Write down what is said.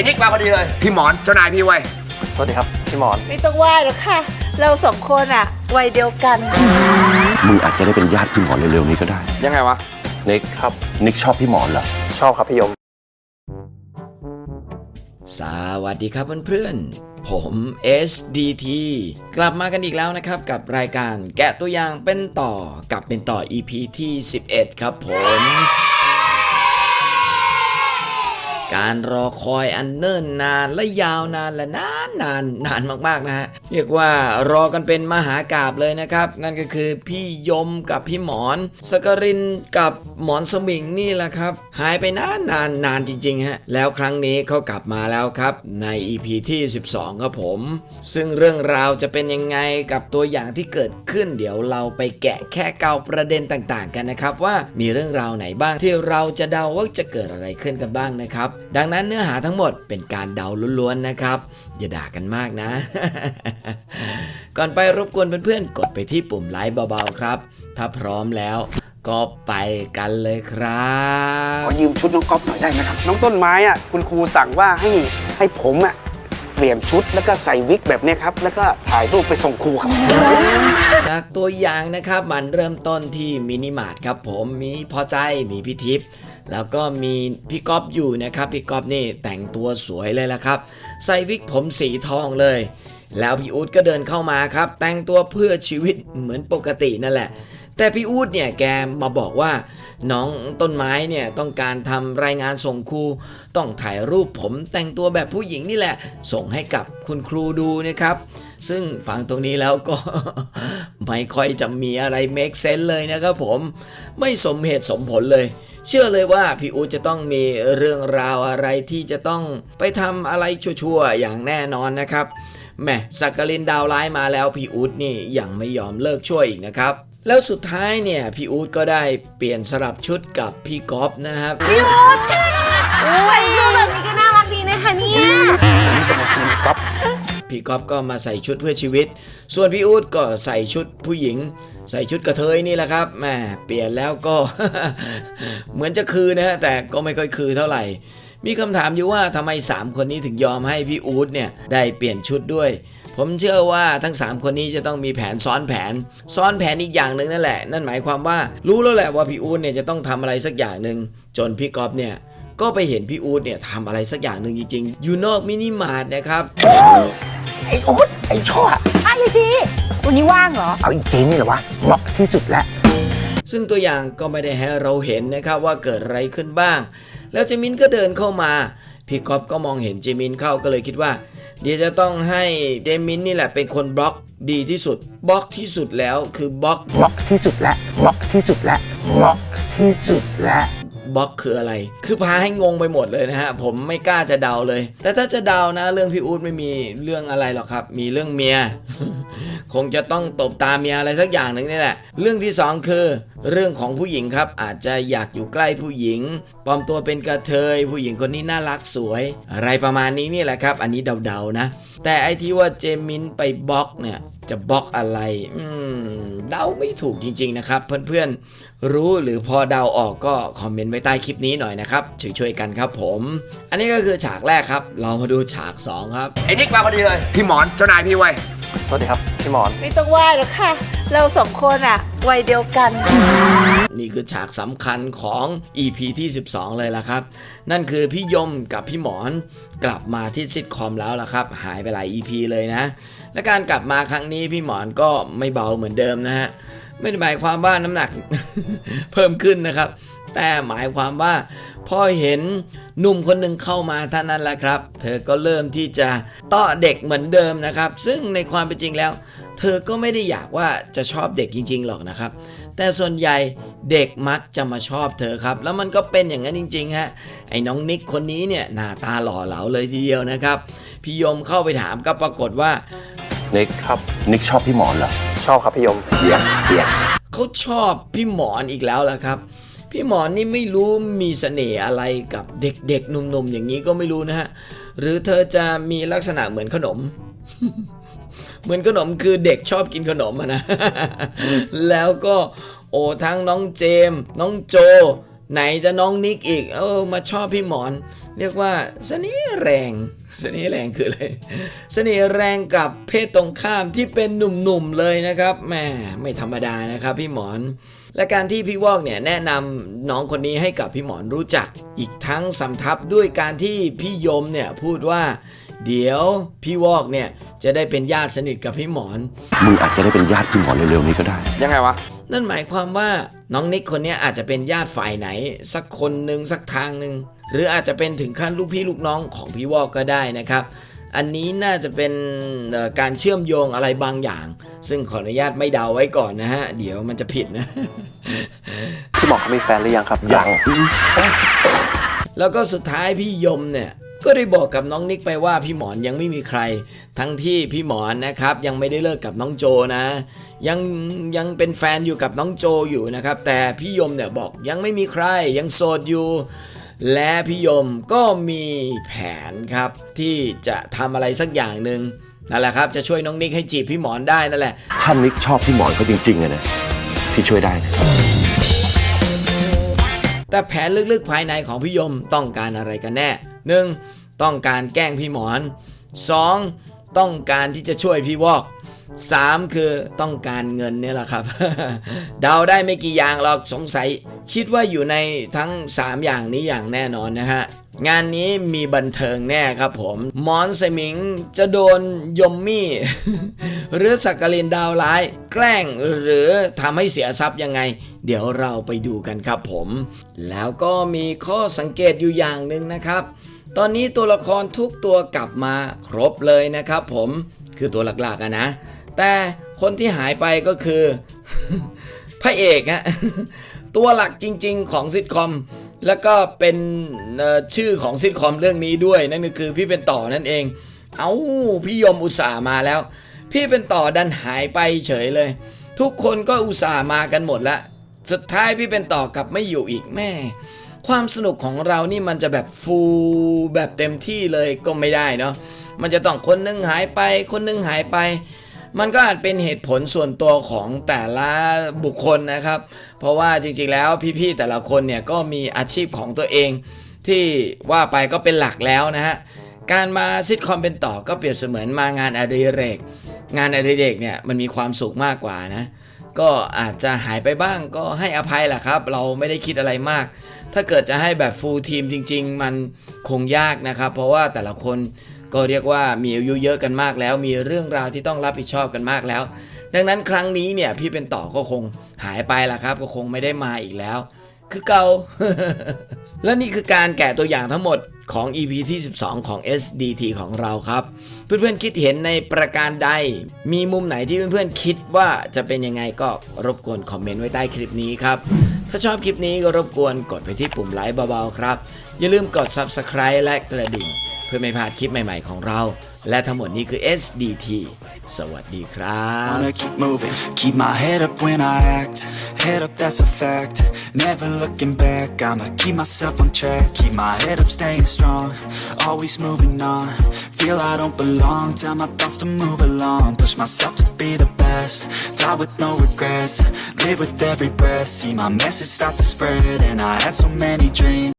อ้นิกมาพอดีเลย พี่หมอนเจ้านายพี่ไว้ยสวัสดีครับ พี่หมอน ไม่ต้องไหว้หรอกค่ะ เราสองคนอะวัยเดียวกัน มึงอาจจะได้เป็นญาติพี่หมอนเร็วๆนี้ก็ได้ ยังไงวะ นิกครับ นิกชอบพี่หมอนเหรอ ชอบครับพี่ยม สวัสดีครับเพื่อนๆ ผม SDT กลับมากันอีกแล้วนะครับกับรายการแกะตัวอย่างเป็นต่อกับเป็นต่อ EP ที่ 11 ครับผม การรอคอยอันเนิ่นนานและยาวนานและนานนานนานมากๆนะฮะเรียกว่ารอกันเป็นมหากาบเลยนะครับ นั่นก็คือพี่ยมกับพี่หมอนสกรินกับหมอนสมิงนี่แหละครับ หายไปนานนานนานจริงๆฮะแล้วครั้งนี้เขากลับมาแล้วครับ ใน EP ที่ 12 ครับผม ซึ่งเรื่องราวจะเป็นยังไงกับตัวอย่างที่เกิดขึ้น เดี๋ยวเราไปแกะแค่เกาประเด็นต่างๆ กันนะครับ ว่ามีเรื่องราวไหนบ้างที่เราจะเดาว่าจะเกิดอะไรขึ้นกันบ้างนะครับดังนั้นเนื้อหาทั้งหมดเป็นการเดาล้วนๆนะครับ อย่าด่ากันมากนะ ก่อนไปรบกวนเพื่อนๆ กดไปที่ปุ่มไลค์เบาๆครับ ถ้าพร้อมแล้วก็ไปกันเลยครับขอยืมชุดน้องก๊อฟหน่อยได้ไหมครับ น้องต้นไม้อะคุณครูสั่งว่าให้ให้ผมอะเปลี่ยนชุดแล้วก็ใส่วิกแบบเนี้ยครับ แล้วก็ถ่ายรูปไปส่งครูครับ จากตัวอย่างนะครับมันเริ่มต้นที่มินิมาร์ทครับผมมีพอใจมีพี่ทิพย์ แล้วก็มีพี่ก๊อฟอยู่นะครับพี่ก๊อฟนี่แต่งตัวสวยเลยละครับ ใส่วิกผมสีทองเลย แล้วพี่อู๊ดก็เดินเข้ามาครับ แต่งตัวเพื่อชีวิตเหมือนปกตินั่นแหละ แต่พี่อู๊ดเนี่ยแกมาบอกว่าน้องต้นไม้เนี่ยต้องการทำรายงานส่งครู ต้องถ่ายรูปผมแต่งตัวแบบผู้หญิงนี่แหละ ส่งให้กับคุณครูดูนะครับ ซึ่งฟังตรงนี้แล้วก็ ไม่ค่อยจะมีอะไร make sense เลยนะครับผมไม่สมเหตุสมผลเลย เชื่อเลยว่าพี่อู๊ดจะต้องมีเรื่องราวอะไรที่จะต้องไปทำอะไรชั่วๆอย่างแน่นอนนะครับแหมสักกลินดาวร้ายมาแล้วพี่อู๊ดนี่ยังไม่ยอมเลิกช่วยอีกนะครับ แล้วสุดท้ายเนี่ยพี่อู๊ดก็ได้เปลี่ยนสลับชุดกับพี่ก๊อฟนะครับโอ้ยดูแบบนี้ก็น่ารักดีนะคะเนี่ย พี่ก๊อฟก็มาใส่ชุดเพื่อชีวิต ส่วนพี่อู๊ดก็ใส่ชุดผู้หญิง ใส่ชุดกระเทยนี่แหละครับแหมเปลี่ยนแล้วก็เหมือนจะคือนะฮะแต่ก็ไม่ค่อยคือเท่าไหร่ มีคำถามอยู่ว่าทำไม 3 คนนี้ถึงยอมให้พี่อู๊ดเนี่ยได้เปลี่ยนชุดด้วยผมเชื่อว่าทั้ง 3 คนนี้จะต้องมีแผนซ้อนแผน ซ้อนแผนอีกอย่างหนึ่งนั่นแหละ นั่นหมายความว่ารู้แล้วแหละว่าพี่อู๊ดเนี่ยจะต้องทำอะไรสักอย่างหนึ่งจนพี่ก๊อฟเนี่ยก็ไปเห็นพี่อู๊ดเนี่ยทำอะไรสักอย่างหนึ่งจริงๆอยู่นอกมินิมาร์ทนะครับ ไอ้โอ๊ตไอ้ชั่วอ้าวยาชีวันนี้ว่างเหรอ เอาอีกทีนี่เหรอวะเหมาะที่สุดแล้ว ซึ่งตัวอย่างก็ไม่ได้ให้เราเห็นนะครับว่าเกิดอะไรขึ้นบ้าง แล้วเจมินก็เดินเข้ามาพี่ก๊อฟก็มองเห็นเจมินเข้าก็เลยคิดว่า เดี๋ยวจะต้องให้เจมินนี่แหละเป็นคนบล็อกดีที่สุดบล็อกที่สุดแล้วคือบล็อกเหมาะที่สุดแล้วเหมาะที่สุดแล้วเหมาะที่สุดแล้ว บล็อกคืออะไร คือพาให้งงไปหมดเลยนะฮะ ผมไม่กล้าจะเดาเลย แต่ถ้าจะเดานะ เรื่องพี่อู๊ดไม่มีเรื่องอะไรหรอกครับ มีเรื่องเมีย คงจะต้องตบตาเมียอะไรสักอย่างหนึ่งนี่แหละ เรื่องที่สองคือเรื่องของผู้หญิงครับอาจจะอยากอยู่ใกล้ผู้หญิงปลอมตัวเป็นกระเทย ผู้หญิงคนนี้น่ารักสวย อะไรประมาณนี้นี่แหละครับ อันนี้เดาๆนะ แต่ไอที่ว่าเจมินไปบล็อกเนี่ยจะบล็อกอะไร อืม เดาไม่ถูกจริง ๆ นะครับ เพื่อนๆ รู้หรือพอเดาออกก็คอมเมนต์ไว้ใต้คลิปนี้หน่อยนะครับ ช่วยๆ กันครับผม อันนี้ก็คือฉากแรกครับ เรามาดูฉาก 2 ครับ ไอ้นิกมาพอดีเลย พี่หมอนเจ้านายพี่ไว้ยสวัสดีครับ พี่หมอน ไม่ต้องไหว้หรอกค่ะ เราสองคนอะวัยเดียวกัน นี่คือฉากสำคัญของ EP ที่ 12 เลยล่ะครับ นั่นคือพี่ยมกับพี่หมอนกลับมาที่ซิทคอมแล้วล่ะครับ หายไปหลาย EP เลยนะ และการกลับมาครั้งนี้พี่หมอนก็ไม่เบาเหมือนเดิมนะฮะ ไม่ได้หมายความว่าน้ำหนัก เพิ่มขึ้นนะครับ แต่หมายความว่า พอเห็นหนุ่มคนหนึ่งเข้ามาเท่านั้นแหละครับ เธอก็เริ่มที่จะต้อเด็กเหมือนเดิมนะครับ ซึ่งในความเป็นจริงแล้ว เธอก็ไม่ได้อยากว่าจะชอบเด็กจริง ๆ หรอกนะครับ แต่ส่วนใหญ่เด็กมักจะมาชอบเธอครับ แล้วมันก็เป็นอย่างนั้นจริงๆฮะไอ้น้องนิกคนนี้เนี่ยหน้าตาหล่อเหลาเลยทีเดียวนะครับพี่ยมเข้าไปถามก็ปรากฏว่า นิกครับ นิกชอบพี่หมอนเหรอ ชอบครับพี่ยมเยี่ยมเยี่ยมเขาชอบพี่หมอนอีกแล้วล่ะครับ พี่หมอนนี่ไม่รู้มีเสน่ห์อะไรกับเด็กๆหนุ่มๆอย่างนี้ก็ไม่รู้นะฮะ หรือเธอจะมีลักษณะเหมือนขนม เหมือนขนมคือเด็กชอบกินขนมนะ แล้วก็โอ้ทั้งน้องเจมส์น้องโจ ไหนจะน้องนิกอีก เออมาชอบพี่หมอน เรียกว่าเสน่ห์แรงเสน่ห์แรงคืออะไรเสน่ห์แรงกับเพศตรงข้ามที่เป็นหนุ่มๆเลยนะครับแหม่ไม่ธรรมดานะครับพี่หมอน และการที่พี่วอกเนี่ยแนะนำน้องคนนี้ให้กับพี่หมอนรู้จัก อีกทั้งสำทับด้วยการที่พี่ยมเนี่ยพูดว่าเดี๋ยวพี่วอกเนี่ยจะได้เป็นญาติสนิทกับพี่หมอน มึงอาจจะได้เป็นญาติพี่หมอนเร็วๆนี้ก็ได้ ยังไงวะ นั่นหมายความว่าน้องนิกคนเนี้ยอาจจะเป็นญาติฝ่ายไหน สักคนหนึ่งสักทางหนึ่งหรืออาจจะเป็นถึงขั้นลูกพี่ลูกน้องของพี่วอกก็ได้นะครับ อันนี้น่าจะเป็นเอ่อการเชื่อมโยงอะไรบางอย่าง ซึ่งขออนุญาตไม่เดาไว้ก่อนนะฮะ เดี๋ยวมันจะผิดนะพี่หมอนเขามีแฟนหรือยังครับยังแล้วก็สุดท้ายพี่ยมเนี่ยก็ได้บอกกับน้องนิกไปว่าพี่หมอนยังไม่มีใคร ทั้งที่พี่หมอนนะครับยังไม่ได้เลิกกับน้องโจนะ ยังยังเป็นแฟนอยู่กับน้องโจอยู่นะครับ แต่พี่ยมเนี่ยบอกยังไม่มีใครยังโสดอยู่ และพี่ยมก็มีแผนครับ ที่จะทำอะไรสักอย่างหนึ่งนั่นแหละครับ จะช่วยน้องนิกให้จีบพี่หมอนได้นั่นแหละ ถ้านิกชอบพี่หมอนเขาจริงๆอะนะพี่ช่วยได้นะแต่แผนลึกๆภายในของพี่ยมต้องการอะไรกันแน่ 1. ต้องการแกล้งพี่หมอน 2. ต้องการที่จะช่วยพี่วอก 3. คือต้องการเงินเนี่ยแหละครับ เดาได้ไม่กี่อย่างหรอกสงสัย คิดว่าอยู่ในทั้ง 3 อย่างนี้อย่างแน่นอนนะฮะ งานนี้มีบันเทิงแน่ครับผม มอนสมิงจะโดนยมมี่ หรือสักกลินดาวร้าย แกล้งหรือทำให้เสียทรัพย์ยังไง เดี๋ยวเราไปดูกันครับผม แล้วก็มีข้อสังเกตอยู่อย่างหนึ่งนะครับตอนนี้ตัวละครทุกตัวกลับมาครบเลยนะครับผมคือตัวหลักๆนะ แต่คนที่หายไปก็คือ พระเอกฮะตัวหลักจริง ๆ ของซิทคอม แล้วก็เป็นชื่อของซิทคอมเรื่องนี้ด้วย นั่นก็คือพี่เป็นต่อนั่นเอง เอาพี่ยมอุตส่าห์มาแล้ว พี่เป็นต่อดันหายไปเฉยเลย ทุกคนก็อุตส่าห์มากันหมดละสุดท้ายพี่เป็นต่อกลับไม่อยู่อีกแม่ ความสนุกของเรานี่มันจะแบบฟูลแบบเต็มที่เลยก็ไม่ได้เนาะมันจะต้องคนหนึงหายไป คนหนึงหายไป มันก็อาจเป็นเหตุผลส่วนตัวของแต่ละบุคคลนะครับ เพราะว่าจริงๆแล้วพี่ๆแต่ละคนเนี่ยก็มีอาชีพของตัวเอง ที่ว่าไปก็เป็นหลักแล้วนะฮะการมาซิทคอมเป็นต่อก็เปรียบเสมือนมางานอดิเรก งานอดิเรกเนี่ยมันมีความสุขมากกว่านะก็อาจจะหายไปบ้างก็ให้อภัยแหละครับ เราไม่ได้คิดอะไรมาก ถ้าเกิดจะให้แบบฟูลทีมจริง ๆ มันคงยากนะครับ เพราะว่าแต่ละคน ก็เรียกว่ามีอายุเยอะกันมากแล้ว มีเรื่องราวที่ต้องรับผิดชอบกันมากแล้ว ดังนั้นครั้งนี้เนี่ยพี่เป็นต่อก็คงหายไปละครับ ก็คงไม่ได้มาอีกแล้ว คือเกาและนี่คือการแกะตัวอย่างทั้งหมดของ EP ที่ 12 ของ SDT ของเราครับ เพื่อนๆคิดเห็นในประการใด มีมุมไหนที่เพื่อนๆคิดว่าจะเป็นยังไงก็รบกวนคอมเมนต์ไว้ใต้คลิปนี้ครับ ถ้าชอบคลิปนี้ก็รบกวนกดไปที่ปุ่มไลค์เบาๆครับ อย่าลืมกด Subscribe และกระดิ่ง พื่อไม่พลาดคลิปใหม่ๆของเรา และทั้งหมดนี้คือ SDT สวัสดีครับ Wanna keep moving, keep my head up when I act. Head up, that's a fact. Never looking back, I'ma keep myself on track. Keep my head up, staying strong. Always moving on. Feel I don't belong, tell my thoughts to move along. Push myself to be the best. Die with no regrets. Live with every breath. See my message start to spread, and I had so many dreams.